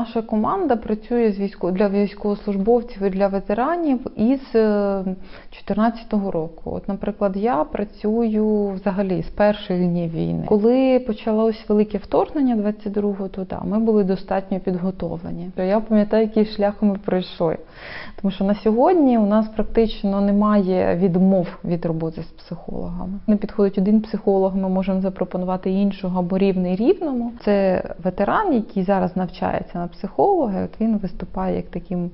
Наша команда працює з військо для військовослужбовців і для ветеранів із 2014 року. От, наприклад, я працюю взагалі з перших днів війни. Коли почалось велике вторгнення 22-го, то да, ми були достатньо підготовлені. Я пам'ятаю, який шлях ми пройшли. Тому що на сьогодні у нас практично немає відмов від роботи з психологами. Не підходить один психолог, ми можемо запропонувати іншого або рівний рівному. Це ветеран, який зараз навчається на психолога, от він виступає як таким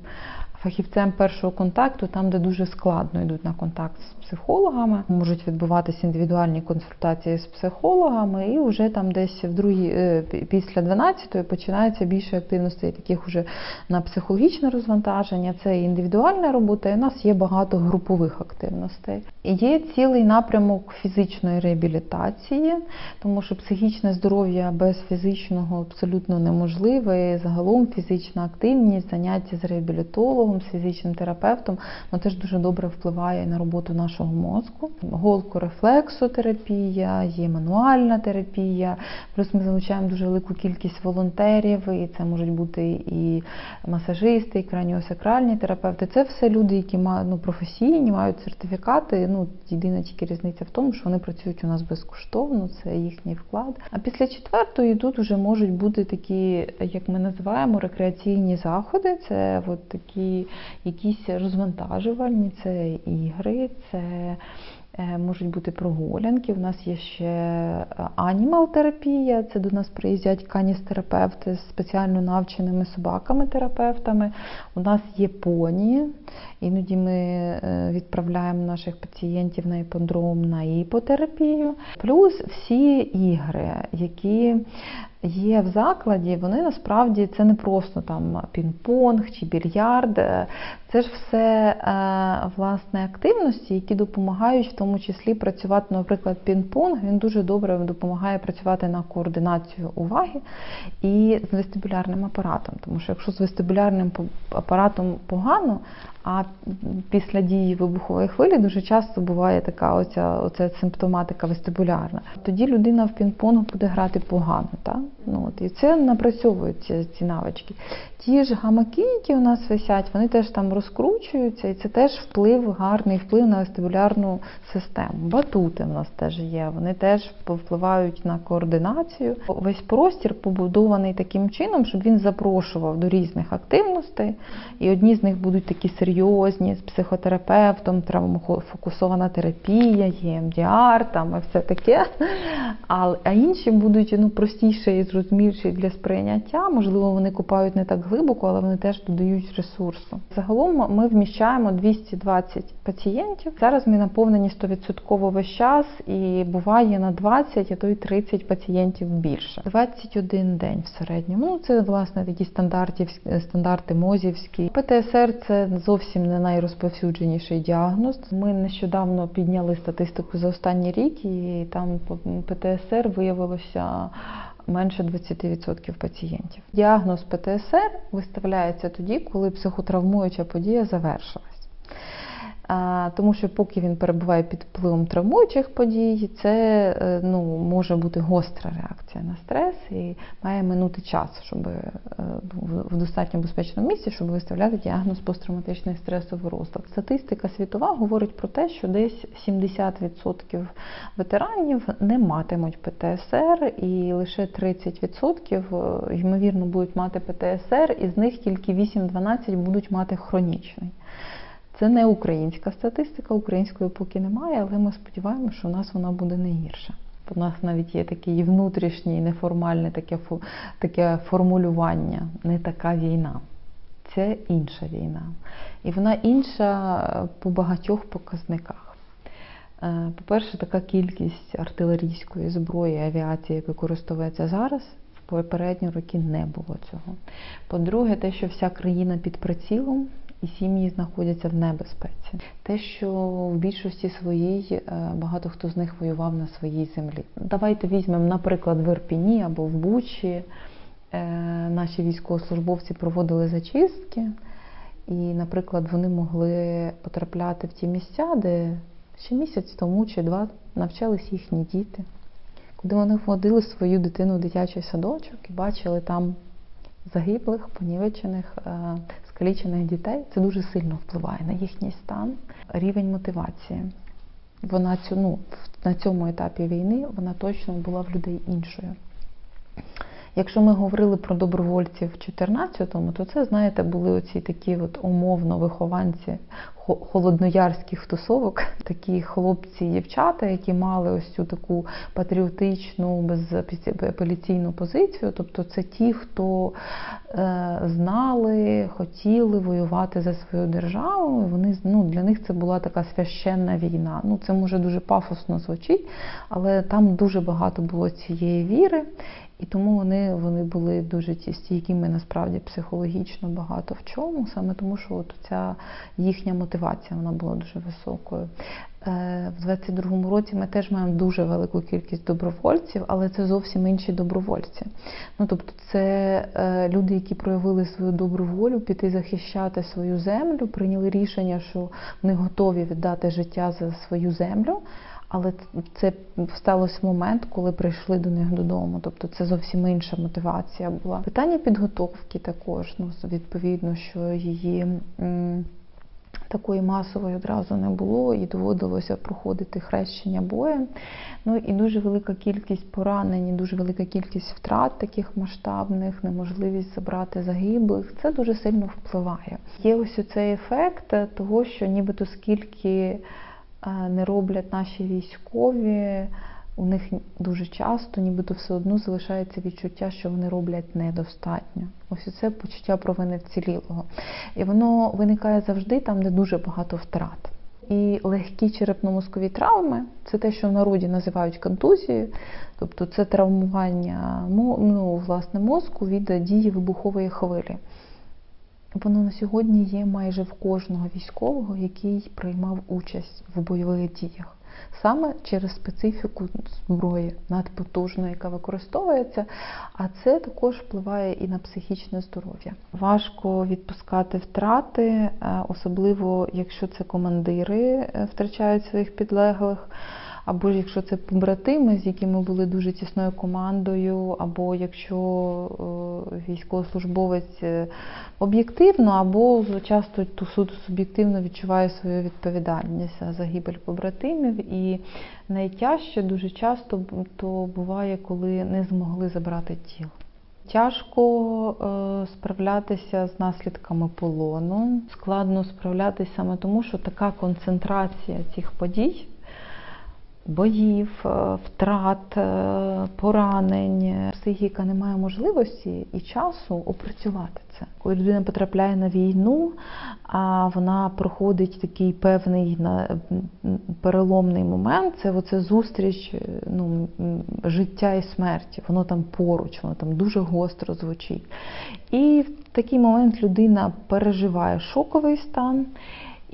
фахівцем першого контакту, там, де дуже складно йдуть на контакт з психологами, можуть відбуватися індивідуальні консультації з психологами, і вже там десь в другій е, після 12-ї починається більше активностей, таких уже на психологічне розвантаження. Це індивідуальна робота, і у нас є багато групових активностей. І Є цілий напрямок фізичної реабілітації, тому що психічне здоров'я без фізичного абсолютно неможливе. І Загалом фізична активність, заняття з реабілітологом, з фізичним терапевтом, воно теж дуже добре впливає на роботу нашого мозку. Голкорефлексотерапія, є мануальна терапія. Плюс ми залучаємо дуже велику кількість волонтерів, і це можуть бути і масажисти, і краніосакральні терапевти. Це все люди, які мають ну, професійні, мають сертифікати. Ну, Єдина тільки різниця в тому, що вони працюють у нас безкоштовно, це їхній вклад. А після четвертої тут вже можуть бути такі, як ми називаємо, рекреаційні заходи. Це от такі якісь розвантажувальні, це ігри, це можуть бути прогулянки. У нас є ще анімал-терапія, це до нас приїздять каністерапевти з спеціально навченими собаками-терапевтами. У нас є поні. Іноді ми е, відправляємо наших пацієнтів на іподром на іпотерапію. Плюс всі ігри, які є в закладі, вони насправді це не просто там пінг-понг чи більярд. Це ж все е, власне активності, які допомагають в тому числі працювати, наприклад, пінг-понг. Він дуже добре допомагає працювати на координацію уваги і з вестибулярним апаратом. Тому що якщо з вестибулярним апаратом погано, а після дії вибухової хвилі дуже часто буває така оця, оця симптоматика вестибулярна. Тоді людина в пінг-понг буде грати погано. Так? Ну, от, І це напрацьовують ці навички. Ті ж гамаки, які у нас висять, вони теж там розкручуються, і це теж вплив, гарний вплив на вестибулярну систему. Батути в нас теж є, вони теж впливають на координацію. Весь простір побудований таким чином, щоб він запрошував до різних активностей. І одні з них будуть такі серйозні, з психотерапевтом, травмофокусована терапія, ЄМДР, там і все таке. А інші будуть ну, простіші і зрозуміліші для сприйняття. Можливо, вони купають не так глибоко але вони теж додають ресурсу. Загалом ми вміщаємо 220 пацієнтів. Зараз ми наповнені 100% весь час і буває на 20, а то й 30 пацієнтів більше. 21 день в середньому. Ну це власне такі стандарти, стандарти мозівські. ПТСР це зовсім не найрозповсюдженіший діагноз. Ми нещодавно підняли статистику за останній рік, і там ПТСР виявилося менше 20% пацієнтів. Діагноз ПТСР виставляється тоді, коли психотравмуюча подія завершилась. Тому що поки він перебуває під впливом травмуючих подій, це е, ну, може бути гостра реакція на стрес і має минути час, щоб е, в достатньо безпечному місці, щоб виставляти діагноз посттравматичний стресовий розлад. Статистика світова говорить про те, що десь 70% ветеранів не матимуть ПТСР, і лише 30% е, ймовірно будуть мати ПТСР, і з них тільки 8-12 будуть мати хронічний. Це не українська статистика, української поки немає, але ми сподіваємося, що у нас вона буде не гірша. У нас навіть є таке внутрішнє, неформальне таке таке формулювання, не така війна. Це інша війна. І вона інша по багатьох показниках. Е, по-перше, така кількість артилерійської зброї, авіації, яка використовується зараз, в попередні роки не було цього. По-друге, те, що вся країна під прицілом і сім'ї знаходяться в небезпеці. Те, що в більшості своїй е, багато хто з них воював на своїй землі. Давайте візьмемо, наприклад, в Ірпіні або в Бучі. Е, наші військовослужбовці проводили зачистки, і, наприклад, вони могли потрапляти в ті місця, де ще місяць тому чи два навчались їхні діти, куди вони водили свою дитину в дитячий садочок і бачили там загиблих, понівечених, е, скалічених дітей. Це дуже сильно впливає на їхній стан, рівень мотивації. Вона цю, ну, на цьому етапі війни вона точно була в людей іншою. Якщо ми говорили про добровольців в 14-му, то це, знаєте, були оці такі от умовно вихованці холодноярських тусовок, такі хлопці і дівчата, які мали ось цю таку патріотичну, безапеляційну позицію. Тобто це ті, хто е, знали, хотіли воювати за свою державу. І вони ну, Для них це була така священна війна. Ну, Це може дуже пафосно звучить, але там дуже багато було цієї віри. І тому вони вони були дуже ті стійкими насправді психологічно багато в чому, саме тому, що от ця їхня мотивація вона була дуже високою. Е, в 22-му році ми теж маємо дуже велику кількість добровольців, але це зовсім інші добровольці. Ну тобто, це е, люди, які проявили свою добру волю, піти захищати свою землю, прийняли рішення, що вони готові віддати життя за свою землю. Але це сталося в момент, коли прийшли до них додому. Тобто це зовсім інша мотивація була. Питання підготовки також, ну відповідно, що її такої масової одразу не було, і доводилося проходити хрещення боєм. Ну і дуже велика кількість поранень, і дуже велика кількість втрат таких масштабних, неможливість забрати загиблих. Це дуже сильно впливає. Є ось цей ефект того, що нібито скільки не роблять наші військові, у них дуже часто, нібито все одно залишається відчуття, що вони роблять недостатньо. Ось це почуття провини вцілілого. І воно виникає завжди там, де дуже багато втрат. І легкі черепно-мозкові травми це те, що в народі називають контузією, тобто це травмування ну, власне, мозку від дії вибухової хвилі. Воно на сьогодні є майже в кожного військового, який приймав участь в бойових діях. Саме через специфіку зброї надпотужної, яка використовується, а це також впливає і на психічне здоров'я. Важко відпускати втрати, е, особливо якщо це командири е, втрачають своїх підлеглих або ж якщо це побратими, з якими були дуже тісною командою, або якщо е, військовослужбовець е, об'єктивно, або часто ту суд суб'єктивно відчуває свою відповідальність за загибель побратимів. І найтяжче дуже часто то буває, коли не змогли забрати тіло. Тяжко е, справлятися з наслідками полону, складно справлятися саме тому, що така концентрація цих подій боїв, е, втрат, е, поранень. Психіка не має можливості і часу опрацювати це. Коли людина потрапляє на війну, а вона проходить такий певний переломний момент, це оце зустріч е, ну, життя і смерті. Воно там поруч, воно там дуже гостро звучить. І в такий момент людина переживає шоковий стан.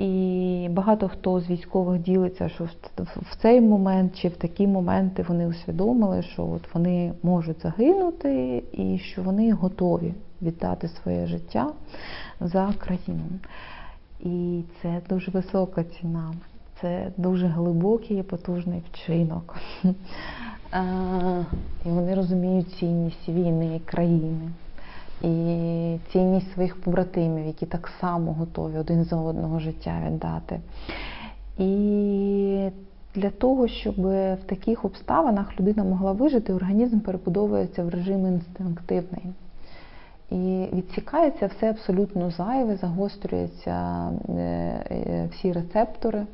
І багато хто з військових ділиться, що в цей момент чи в такі моменти вони усвідомили, що от вони можуть загинути і що вони готові віддати своє життя за країну. І це дуже висока ціна, це дуже глибокий і потужний вчинок. І вони розуміють цінність війни країни і цінність своїх побратимів, які так само готові один за одного життя віддати. І для того, щоб в таких обставинах людина могла вижити, організм перебудовується в режим інстинктивний. І відсікається все абсолютно зайве, загострюються е, е, всі рецептори.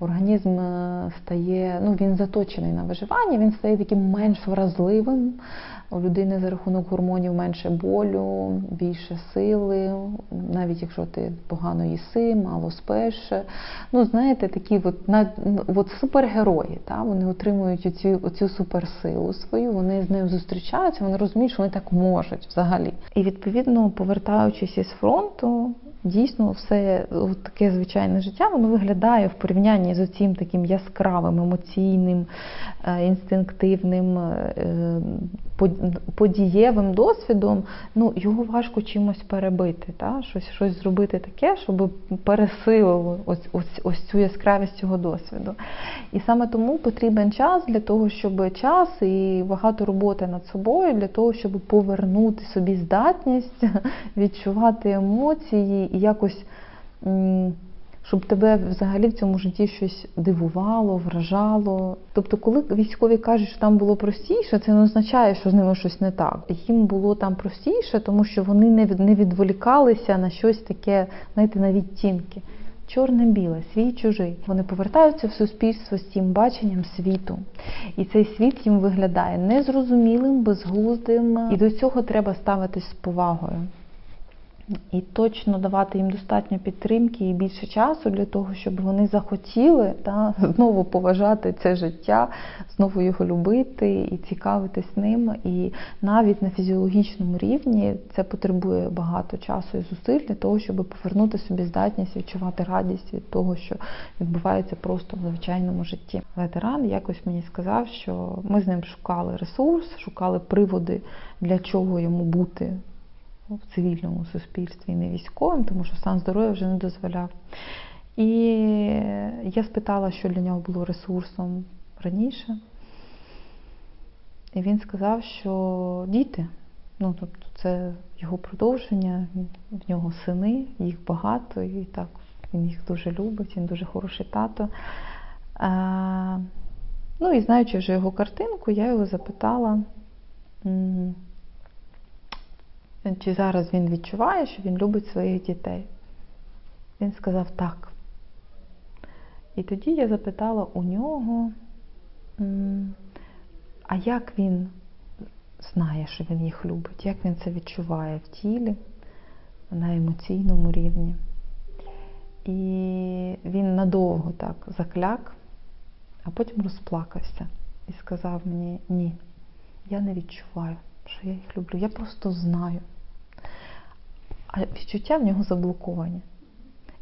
Організм е, стає, ну він заточений на виживання, він стає таким менш вразливим, у людини за рахунок гормонів менше болю, більше сили, навіть якщо ти погано їси, мало спиш. Ну, знаєте, такі от, от супергерої, та? вони отримують оцю, оцю суперсилу свою, вони з нею зустрічаються, вони розуміють, що вони так можуть взагалі. І відповідно, повертаючись із фронту, дійсно все таке звичайне життя, воно виглядає в порівнянні з оцім таким яскравим, емоційним, е, інстинктивним, е, подієвим досвідом. Ну, його важко чимось перебити, та? щось щось зробити таке, щоб пересилило ось, ось, ось цю яскравість цього досвіду. І саме тому потрібен час для того, щоб час і багато роботи над собою, для того, щоб повернути собі здатність відчувати емоції і якось, щоб тебе взагалі в цьому житті щось дивувало, вражало. Тобто, коли військові кажуть, що там було простіше, це не означає, що з ними щось не так. Їм було там простіше, тому що вони не відволікалися на щось таке, знаєте, на відтінки. Чорне-біле, свій чужий. Вони повертаються в суспільство з тим баченням світу. І цей світ їм виглядає незрозумілим, безглуздим. І до цього треба ставитись з повагою і точно давати їм достатньо підтримки і більше часу для того, щоб вони захотіли та, знову поважати це життя, знову його любити і цікавитись ним. І навіть на фізіологічному рівні це потребує багато часу і зусиль для того, щоб повернути собі здатність відчувати радість від того, що відбувається просто в звичайному житті. Ветеран якось мені сказав, що ми з ним шукали ресурс, шукали приводи, для чого йому бути в цивільному суспільстві, не військовим, тому що стан здоров'я вже не дозволяв. І я спитала, що для нього було ресурсом раніше. І він сказав, що діти, ну тобто це його продовження, в нього сини, їх багато, і так він їх дуже любить, він дуже хороший тато. А, Ну і знаючи вже його картинку, я його запитала. Чи зараз він відчуває, що він любить своїх дітей? Він сказав так. І тоді я запитала у нього, а як він знає, що він їх любить, як він це відчуває в тілі, на емоційному рівні. І він надовго так закляк, а потім розплакався і сказав мені, ні, я не відчуваю що я їх люблю. Я просто знаю. А відчуття в нього заблоковані.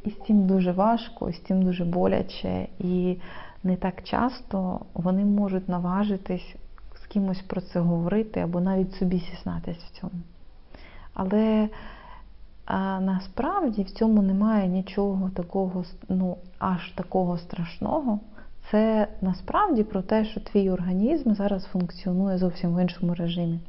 І з цим дуже важко, і з цим дуже боляче. І не так часто вони можуть наважитись з кимось про це говорити або навіть собі зізнатись в цьому. Але а насправді в цьому немає нічого такого, ну, аж такого страшного. Це насправді про те, що твій організм зараз функціонує зовсім в іншому режимі.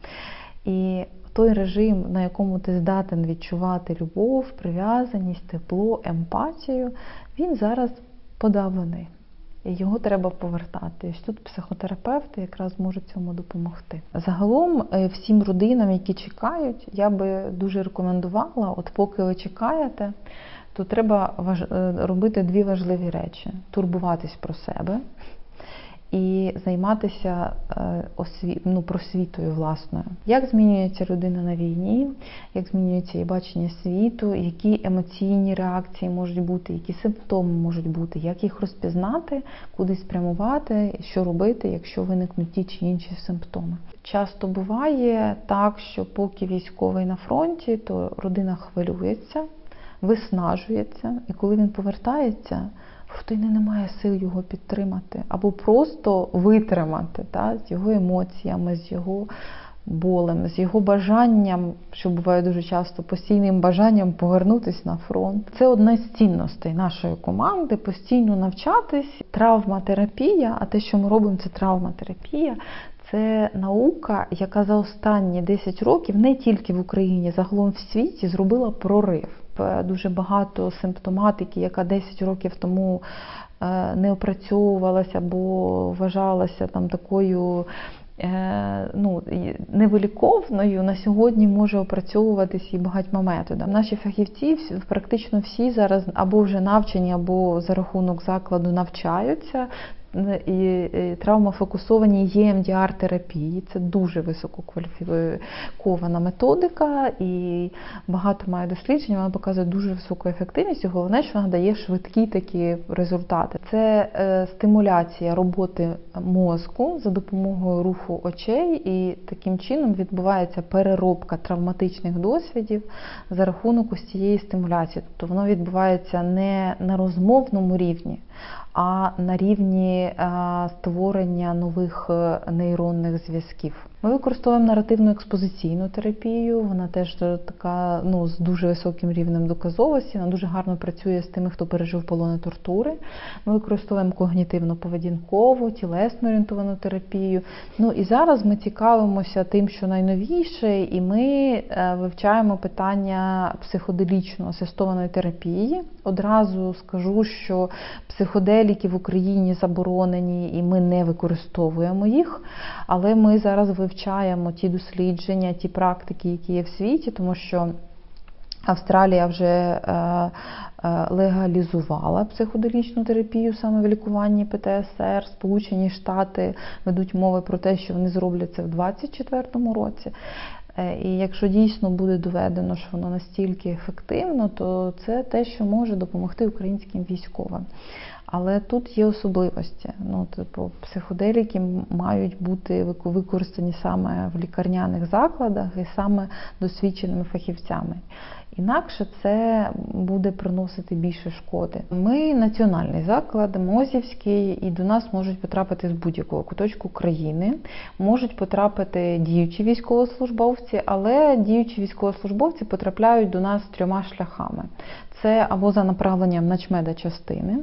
І той режим, на якому ти здатен відчувати любов, прив'язаність, тепло, емпатію, він зараз подавлений. І його треба повертати. І тут психотерапевти якраз можуть цьому допомогти. Загалом, е, всім родинам, які чекають, я би дуже рекомендувала, от поки ви чекаєте, то треба е, робити дві важливі речі: турбуватись про себе і займатися е, осві... ну, просвітою власною. Як змінюється людина на війні, як змінюється її бачення світу, які емоційні реакції можуть бути, які симптоми можуть бути, як їх розпізнати, куди спрямувати, що робити, якщо виникнуть ті чи інші симптоми. Часто буває так, що поки військовий на фронті, то родина хвилюється виснажується, і коли він повертається, в родини немає сил його підтримати або просто витримати та, з його емоціями, з його болем, з його бажанням, що буває дуже часто, постійним бажанням повернутися на фронт. Це одна з цінностей нашої команди постійно навчатись. Травматерапія, а те, що ми робимо, це травматерапія. Це наука, яка за останні 10 років не тільки в Україні, загалом в світі зробила прорив. Е, дуже багато симптоматики, яка 10 років тому е, не опрацьовувалася або вважалася там такою е, ну, невиліковною, на сьогодні може опрацьовуватись і багатьма методами. Наші фахівці практично всі зараз або вже навчені, або за рахунок закладу навчаються і е, травмофокусованій EMDR терапії. Це дуже висококваліфікована методика, і багато має досліджень. Вона показує дуже високу ефективність. і Головне, що вона дає швидкі такі результати. Це е, стимуляція роботи мозку за допомогою руху очей, і таким чином відбувається переробка травматичних досвідів за рахунок ось цієї стимуляції. Тобто воно відбувається не на розмовному рівні, а на рівні е, створення нових е, нейронних зв'язків. Ми використовуємо наративну експозиційну терапію. Вона теж така ну, з дуже високим рівнем доказовості. Вона дуже гарно працює з тими, хто пережив полони тортури. Ми використовуємо когнітивно-поведінкову, тілесно орієнтовану терапію. Ну і зараз ми цікавимося тим, що найновіше, і ми е, вивчаємо питання психоделічно асистованої терапії. Одразу скажу, що психоделіки в Україні заборонені, і ми не використовуємо їх. Але ми зараз вивчаємо ті дослідження, ті практики, які є в світі, тому що Австралія вже е, е, легалізувала психоделічну терапію саме в лікуванні ПТСР. Сполучені Штати ведуть мови про те, що вони зроблять це в 2024 році. Е, і якщо дійсно буде доведено, що воно настільки ефективно, то це те, що може допомогти українським військовим. Але тут є особливості. Ну, типу, психоделіки мають бути використані саме в лікарняних закладах і саме досвідченими фахівцями. Інакше це буде приносити більше шкоди. Ми національний заклад, Мозівський, і до нас можуть потрапити з будь-якого куточку країни, можуть потрапити діючі військовослужбовці, але діючі військовослужбовці потрапляють до нас трьома шляхами: це або за направленням начмеда частини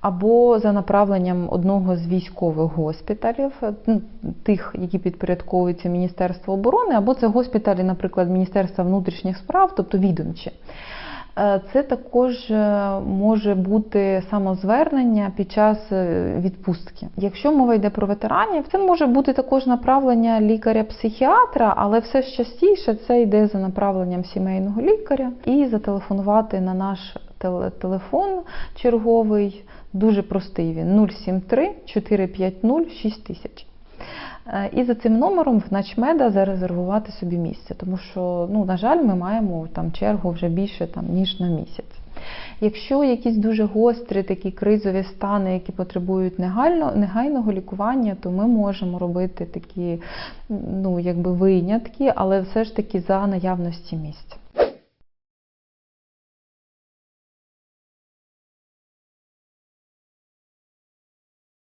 або за направленням одного з військових госпіталів, ну, тих, які підпорядковуються Міністерству оборони, або це госпіталі, наприклад, Міністерства внутрішніх справ, тобто відомчі. Е, це також е, може бути самозвернення під час е, відпустки. Якщо мова йде про ветеранів, це може бути також направлення лікаря-психіатра, але все ж частіше це йде за направленням сімейного лікаря і зателефонувати на наш телефон черговий Дуже простий він 073 450 6000. І за цим номером в начмеда зарезервувати собі місце, тому що, ну, на жаль, ми маємо там чергу вже більше там, ніж на місяць. Якщо якісь дуже гострі такі кризові стани, які потребують негайно, негайного лікування, то ми можемо робити такі ну, якби винятки, але все ж таки за наявності місць.